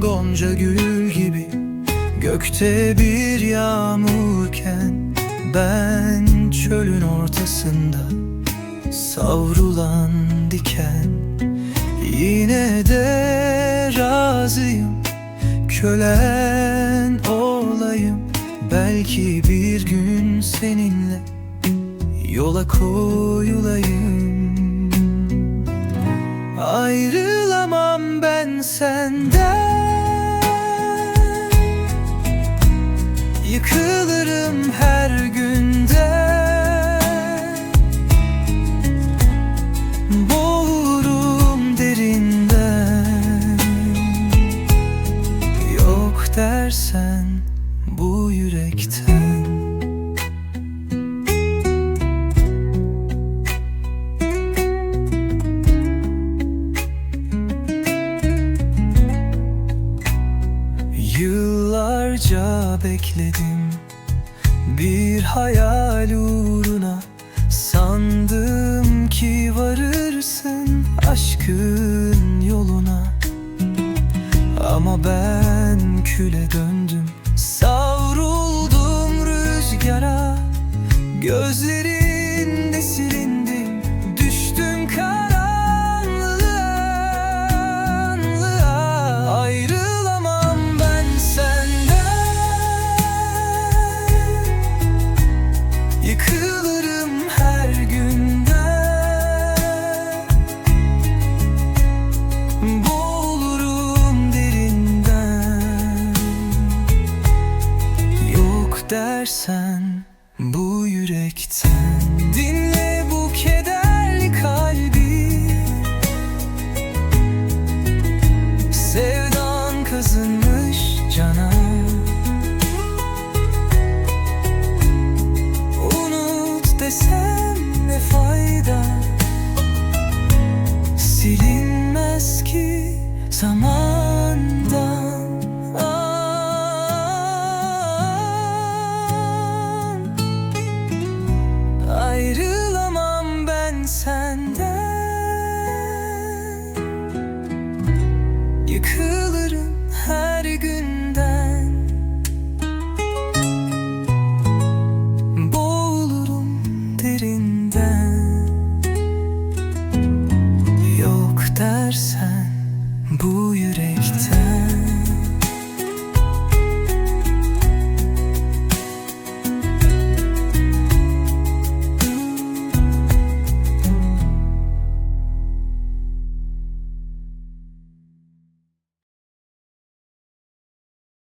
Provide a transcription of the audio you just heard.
Gonca gül gibi Gökte bir yağmurken Ben çölün ortasında Savrulan diken. Yine de razıyım Kölen olayım. Belki bir gün seninle Yola koyulayım. Ben senden Yıkılırım her günde Boğurum derinden Yok dersen bu yürekten Yıllarca bekledim bir hayal uğruna. Sandım ki varırsın aşkın yoluna. Ama ben küle döndüm Savruldum rüzgara. Gözlerinde gidersen bu yürekten. Dinle bu kederli kalbi. Sevdan kazınmış cana. Unut desem ne fayda? Silinmez ki zaman. bu yürekten.